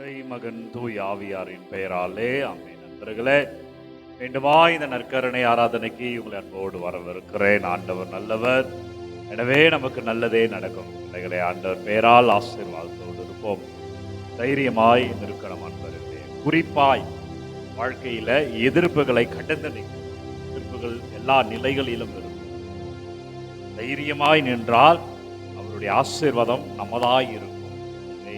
தந்தை மகன் தூய் ஆவியாரின் பெயராலே ஆமென். நண்பர்களே மீண்டுமா இந்த நற்கரணை ஆராதனைக்கு உங்களை அன்போடு வரவிருக்கிறேன் ஆண்டவர் நல்லவர். எனவே நமக்கு நல்லதே நடக்கும். பிள்ளைகளை ஆண்டவர் பெயரால் ஆசீர்வாதத்தோடு இருப்போம். தைரியமாய் இருக்கணும் அன்பர்களே. குறிப்பாய் வாழ்க்கையில எதிர்ப்புகளை கடந்து நிற்கும் எதிர்ப்புகள் எல்லா நிலைகளிலும் இருக்கும். தைரியமாய் நின்றால் அவருடைய ஆசீர்வாதம் நமதாய் இருக்கும்.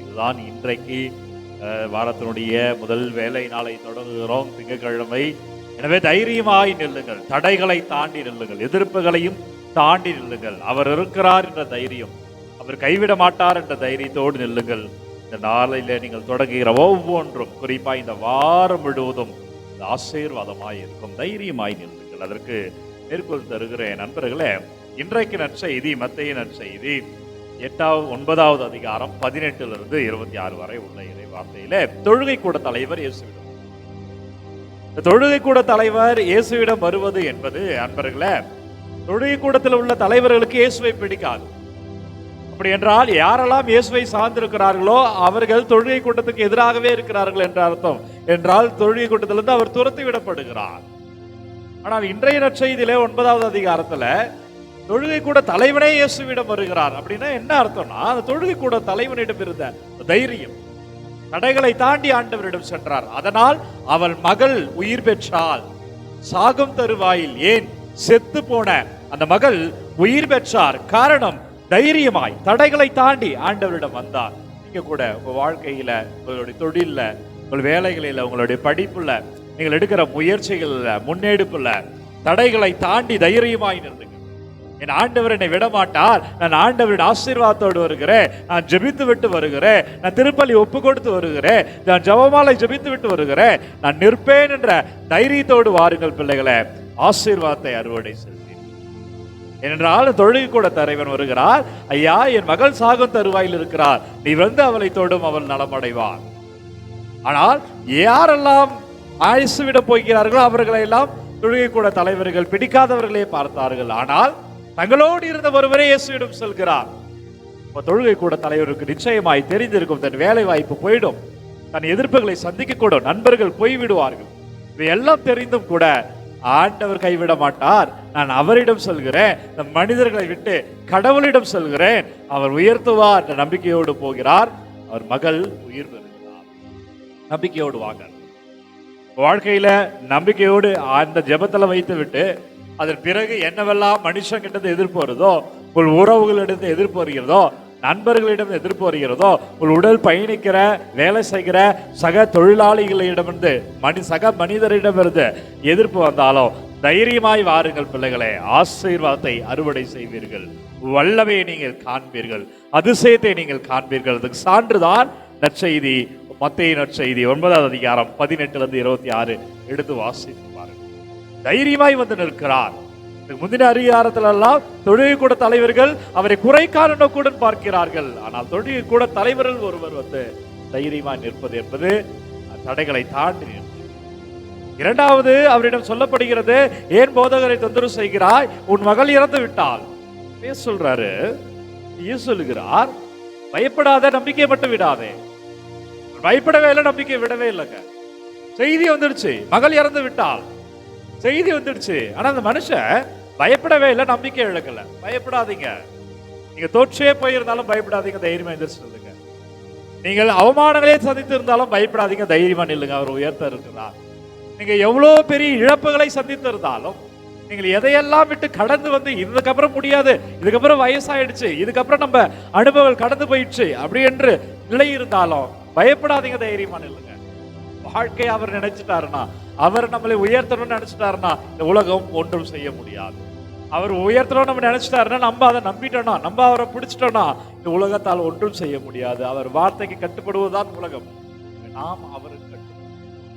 இதுதான் இன்றைக்கு வாரத்தினுடைய முதல் வேலை நாளை தொடங்குகிறோம் திங்கட்கிழமை. எனவே தைரியமாய் நில்லுங்கள். தடைகளை தாண்டி நில்லுங்கள். எதிர்ப்புகளையும் தாண்டி நில்லுங்கள். அவர் இருக்கிறார் என்ற தைரியம். அவர் கைவிட மாட்டார் என்ற தைரியத்தோடு நில்லுங்கள். இந்த நாளையில் நீங்கள் தொடங்குகிற ஒவ்வொன்றும் குறிப்பாக இந்த வாரம் முழுவதும் இந்த ஆசீர்வாதமாய் இருக்கும். தைரியமாய் நில்லுங்கள். அதற்கு மேற்கொள் தருகிறேன். நண்பர்களே இன்றைக்கு நற்செய்தி மத்திய நற்செய்தி. எட்டாவது ஒன்பதாவது அதிகாரம் பதினெட்டுலேருந்து இருபத்தி ஆறு வரை உள்ள இறை வார்த்தையில தொழுகை கூட தலைவர் இயேசுவிடம். தொழுகை கூட தலைவர் இயேசுவிடம் வருவது என்பது அன்பர்களே தொழுகை கூடத்தில் உள்ள தலைவர்களுக்கு இயேசுவை பிடிக்காது. அப்படி என்றால் யாரெல்லாம் இயேசுவை சார்ந்திருக்கிறார்களோ அவர்கள் தொழுகை கூட்டத்துக்கு எதிராகவே இருக்கிறார்கள் என்ற அர்த்தம். என்றால் தொழுகை கூட்டத்திலிருந்து அவர் துரத்தி விடப்படுகிறார் ஆனால் இன்றைய நற்செய்தியிலே ஒன்பதாவது அதிகாரத்துல தொழுகை கூட தலைவனே இயேசுவிடம் வருகிறார். அப்படின்னா என்ன அர்த்தம்னா அந்த தொழுகை கூட தலைவனிடம் இருந்த தைரியம். தடைகளை தாண்டி ஆண்டவரிடம் சென்றார். அதனால் அவள் மகள் உயிர் பெற்றால் சாகும் தருவாயில் ஏன் செத்து போன அந்த மகள் உயிர் பெற்றார். காரணம் தைரியமாய் தடைகளை தாண்டி ஆண்டவரிடம் வந்தார். நீங்க கூட உங்க வாழ்க்கையில உங்களுடைய தொழில்ல உங்கள் வேலைகளில உங்களுடைய படிப்புல நீங்கள் எடுக்கிற முயற்சிகள்ல முன்னெடுப்புல தடைகளை தாண்டி தைரியமாய் நிறுத்துங்க. என் ஆண்டவர் என்னை விடமாட்டார். நான் ஆண்டவரின் ஆசீர்வாதத்தோடு வருகிறேன். நான் ஜெபித்து விட்டு வருகிறேன். நான் திருப்பலி ஒப்பு கொடுத்து வருகிறேன். நான் ஜபமாலை ஜெபித்து விட்டு வருகிறேன். நான் நிற்பேன் என்ற தைரியத்தோடு வாருங்கள் பிள்ளைகளை. ஆசீர்வாதத்தை அறுவடை செல்வீர்கள் ஏனென்றால் தொழுகை கூட தலைவன் வருகிறார். ஐயா என் மகள் சாகும் தருவாயில் இருக்கிறார். நீ வந்து அவளை தொடும் அவள் நலமடைவார் ஆனால் யாரெல்லாம் ஆயுசுவிட போகிறார்களோ அவர்களை எல்லாம் தொழுகை கூட தலைவர்கள் பிடிக்காதவர்களே பார்த்தார்கள். ஆனால் தங்களோடு இருந்த ஒருவரே இயேசுவிடம் செல்கிறார் இப்போ தொழுகை கூட தலைவருக்கு நிச்சயமாய் தெரிந்திருக்கும். தன் வேலை வாய்ப்பு போயிடும். தன் எதிர்ப்புகளை சந்திக்க கூடும் நண்பர்கள் போய்விடுவார்கள். இவையெல்லாம் தெரிந்தும் கூட ஆண்டவர் கைவிட மாட்டார். நான் அவரிடம் சொல்கிறேன். இந்த மனிதர்களை விட்டு கடவுளிடம் சொல்கிறேன். அவர் உயர்த்துவார். என்ற நம்பிக்கையோடு போகிறார். அவர் மகள் உயிர் பெறுகிறார். நம்பிக்கையோடு வாங்க. வாழ்க்கையில நம்பிக்கையோடு அந்த ஜெபத்துல வைத்து விட்டு அதன் பிறகு என்னவெல்லாம் மனுஷங்கிட்ட எதிர்ப்பு வருதோ உங்கள் உறவுகளிடம் எதிர்ப்பு வருகிறதோ நண்பர்களிடம் எதிர்ப்பு வருகிறதோ உங்கள் உடல் பயணிக்கிற வேலை செய்கிற சக தொழிலாளிகளிடமிருந்து மனி சக மனிதரிடமிருந்து எதிர்ப்பு வந்தாலும் தைரியமாய் வாருங்கள் பிள்ளைகளே. ஆசீர்வாதத்தை அறுவடை செய்வீர்கள். வல்லமையை நீங்கள் காண்பீர்கள். அதிசயத்தை நீங்கள் காண்பீர்கள். அதுக்கு சான்றுதான் நற்செய்தி. மத்திய நற்செய்தி. ஒன்பதாவது அதிகாரம் பதினெட்டுல இருந்து இருபத்தி ஆறு. எடுத்து வாசி தைரியமாய் வந்து நிற்கிறார். முந்தின அதிகாரத்துல எல்லாம் கூட தலைவர்கள் அவரை குறை நோக்குடன் பார்க்கிறார்கள். ஆனால் தொழில் கூட தலைவர்கள் ஒருவர் வந்து தைரியமாய் நிற்பது என்பது தடைகளை தாண்டி இரண்டாவது அவரிடம் சொல்லப்படுகிறது ஏன் போதகரை தொந்தரவு செய்கிறாய்? உன் மகள் இறந்து விட்டாள். சொல்றாரு சொல்லுகிறார் பயப்படாத நம்பிக்கை மட்டும் விடாதே. பயப்படவே இல்லை நம்பிக்கை விடவே இல்லைங்க. செய்தி வந்துடுச்சு மகள் இறந்து விட்டாள். செய்தி வந்துடுச்சு. ஆனா அந்த மனுஷன் பயப்படவே இல்லை நம்பிக்கை இழக்கல. பயப்படாதீங்க. நீங்க தோற்றே போயிருந்தாலும் பயப்படாதீங்க தைரியமா எந்திரிச்சு நில்லுங்க. நீங்கள் அவமானங்களே சந்தித்து இருந்தாலும் பயப்படாதீங்க தைரியமா நில்லுங்க அவர் உயர்த்த இருக்கிறார் நீங்க எவ்வளவு பெரிய இழப்புகளை சந்தித்து இருந்தாலும் நீங்கள் எதையெல்லாம் விட்டு கடந்து வந்து இதுக்கப்புறம் முடியாது இதுக்கப்புறம் வயசாயிடுச்சு இதுக்கப்புறம் நம்ம அனுபவங்கள் கடந்து போயிடுச்சு அப்படி என்று நிலை இருந்தாலும் பயப்படாதீங்க தைரியமா நில்லுங்க. வாழ்க்கையை அவர் நினைச்சிட்டாருன்னா அவர் நம்மளை உயர்த்தணும்னு நினைச்சிட்டாருன்னா இந்த உலகம் ஒன்றும் செய்ய முடியாது. அவர் உயர்த்தணும் நம்ம நினைச்சிட்டாருன்னா நம்ம அதை நம்பிட்டோம்னா நம்ம அவரை பிடிச்சிட்டோம்னா இந்த உலகத்தால் ஒன்றும் செய்ய முடியாது. அவர் வார்த்தைக்கு கட்டுப்படுவதுதான் உலகம். நாம் அவருக்கு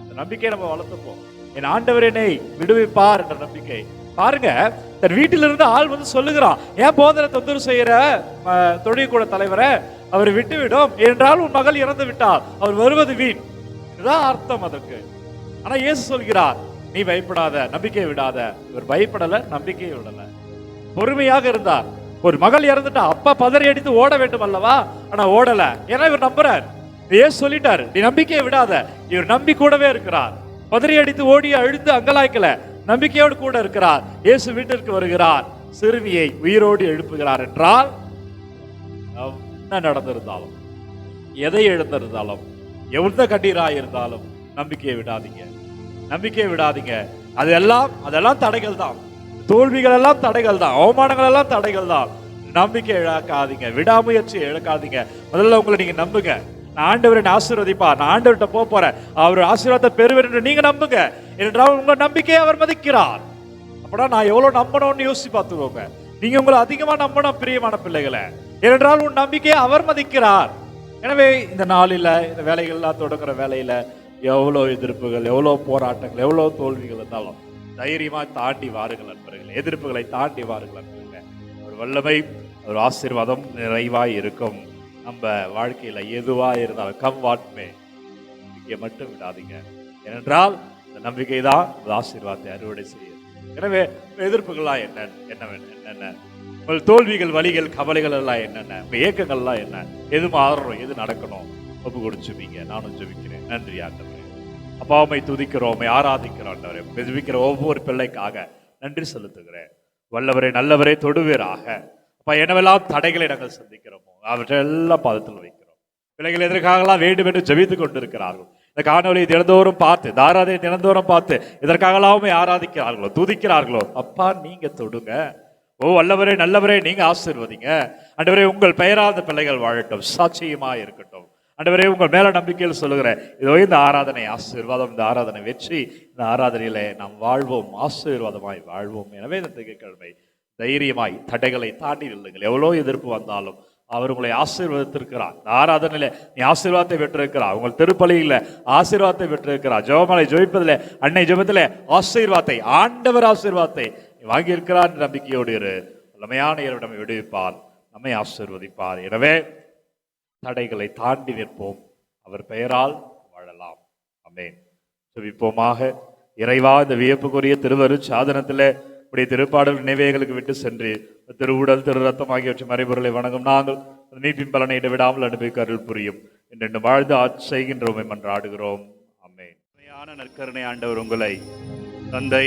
அந்த நம்பிக்கையை நம்ம வளர்த்துப்போம். என் ஆண்டவர் என்னை விடுவிப்பார் என்ற நம்பிக்கை. பாருங்க தன் வீட்டிலிருந்து ஆள் வந்து சொல்லுகிறான் ஏன் போதனை தொந்தரவு செய்யற தொழில் கூட தலைவரை? அவரை விட்டுவிடும். என்றால் உன் மகள் இறந்து விட்டால் அவர் வருவது வீண். இதுதான் அர்த்தம் அதற்கு. ஆனா இயேசு சொல்கிறார் நீ பயப்படாத நம்பிக்கை விடாத. இவர் பயப்படல நம்பிக்கையை விடல. பொறுமையாக இருந்தார். ஒரு மகள் இறந்துட்டா அப்பா பதறி அடித்து ஓட வேண்டும் அல்லவா? ஆனா ஓடல. ஏன்னா இவர் நம்புறார். ஏசு சொல்லிட்டாரு நீ நம்பிக்கையை விடாத. இவர் நம்பி கூடவே இருக்கிறார். பதறி அடித்து ஓடி அழுத்து அங்கலாய்க்கல. நம்பிக்கையோடு கூட இருக்கிறார். இயேசு வீட்டிற்கு வருகிறார். சிறுமியை உயிரோடு எழுப்புகிறார் என்றால் என்ன நடந்திருந்தாலும் எதை எழுந்திருந்தாலும் எவ்வளோ கண்ணீராக இருந்தாலும் நம்பிக்கையை விடாதீங்க. நம்பிக்கையை விடாதீங்க. அதெல்லாம் அதெல்லாம் தடைகள் தான் தோல்விகள் எல்லாம் தடைகள் தான் அவமானங்கள் எல்லாம் தடைகள் தான் நம்பிக்கை இழக்காதீங்க. விடாமுயற்சியை இழக்காதீங்க. முதல்ல உங்களை நீங்க நம்புங்க. நான் ஆண்டவரை ஆசீர்வதிப்பா. நான் ஆண்டவர்கிட்ட போக போறேன். அவர் ஆசீர்வாதத்தை பெறுவேன் என்று நீங்க நம்புங்க. என்றால் உங்க நம்பிக்கையை அவர் மதிக்கிறார். அப்படா நான் எவ்வளவு நம்பணும்னு யோசிச்சு பார்த்துக்கோங்க. நீங்க உங்களை அதிகமா நம்பணும் பிரியமான பிள்ளைகளை. ஏனென்றால் உன் நம்பிக்கையை அவர் மதிக்கிறார். எனவே இந்த நாளில் இந்த வேலைகள்லாம் தொடங்குற வேலையில் எவ்வளோ எதிர்ப்புகள் எவ்வளோ போராட்டங்கள் எவ்வளோ தோல்விகள் இருந்தாலும் தைரியமாக தாண்டி வாருங்கள் நண்பர்களே. எதிர்ப்புகளை தாண்டி வாருங்கள் நண்பர்களே. ஒரு வல்லமை ஒரு ஆசீர்வாதம் நிறைவாக இருக்கும். நம்ம வாழ்க்கையில் எதுவாக இருந்தாலும் கம் வாட்மே நம்பிக்கையை மட்டும் விடாதீங்க. ஏனென்றால் இந்த நம்பிக்கை தான் ஆசீர்வாதத்தை அறுவடை செய்யும். எனவே எதிர்ப்புகள்லாம் என்ன என்ன என்னென்ன? உங்கள் தோல்விகள் வழிகள் கவலைகள் எல்லாம் என்னென்ன? உங்கள் ஏக்கங்கள்லாம் என்ன? எது மாறுறோம் எது நடக்கணும்? ஒப்பு கொடுச்சுவீங்க நானும் ஜெபிக்கிறேன். நன்றி ஆண்டவரே. அப்பாவை துதிக்கிறோம் உம்மை ஆராதிக்கிறோம் ஆண்டவரே. ஜெபிக்கிற ஒவ்வொரு பிள்ளைக்காக நன்றி செலுத்துகிறேன். வல்லவரே நல்லவரே தொடுவீராக. அப்பா என்னவெல்லாம் தடைகளை நாங்கள் சந்திக்கிறோமோ அவற்றையெல்லாம் பாதத்தில் வைக்கிறோம். பிள்ளைகள் எதற்காகலாம் வேண்டும் என்று ஜெபித்து கொண்டிருக்கிறார்கள் இந்த காணொலியை தினந்தோறும் பார்த்து தாராதை தினந்தோறும் பார்த்து இதற்காகலாமே ஆராதிக்கிறார்களோ துதிக்கிறார்களோ அப்பா நீங்கள் தொடுங்க. ஓ வல்லவரே நல்லவரே நீங்க ஆசீர்வதிங்க. அண்டவரே உங்கள் பெயராத பிள்ளைகள் வாழட்டும். சாட்சியமா இருக்கட்டும். அண்டவரே உங்கள் மேல நம்பிக்கையில் சொல்லுகிறேன். இதோ இந்த ஆராதனை ஆசீர்வாதம் இந்த ஆராதனை வெற்றி இந்த ஆராதனையிலே நாம் வாழ்வோம் ஆசீர்வாதமாய் வாழ்வோம். எனவே இந்த திங்கட்கிழமை தைரியமாய் தடைகளை தாண்டி நில்லுங்கள். எவ்வளோ எதிர்ப்பு வந்தாலும் அவர் உங்களை ஆசீர்வதித்திருக்கிறார். இந்த ஆராதனையில் நீ ஆசீர்வாதத்தை பெற்றிருக்கிறார் உங்கள் திருப்பலியில் ஆசீர்வாதத்தை பெற்றிருக்கிறார் ஜெபமலை ஜெபிப்பதில் அன்னை ஜெபத்தில் ஆசீர்வாதத்தை ஆண்டவர் ஆசீர்வாதத்தை வாங்கியிருக்கிறார் என்ற நம்பிக்கையோடு இரு. வல்லமையான இறைவனை விடுவிப்பார். நம்மை ஆசிர்வதிப்பார். எனவே தடைகளை தாண்டி நிற்போம். அவர் பெயரால் வாழலாம். அமேன் சுவிப்போமாக இறைவா இந்த வியப்புக்குரிய திருவரு சாதனத்தில் உடைய திருப்பாடல் நினைவேகளுக்கு விட்டு சென்று திருவுடல் திரு ரத்தம் ஆகியவற்றின் மறைபொருளை வணங்கும். நாங்கள் அந்த மீட்பின் பலனை விடாமல் அனுபவிக்க அருள் புரியும். என்று வாழ்ந்து செய்கின்றோம் மன்றாடுகிறோம் ஆடுகிறோம் உண்மையான நற்கருணை ஆண்டவர் உங்களை தந்தை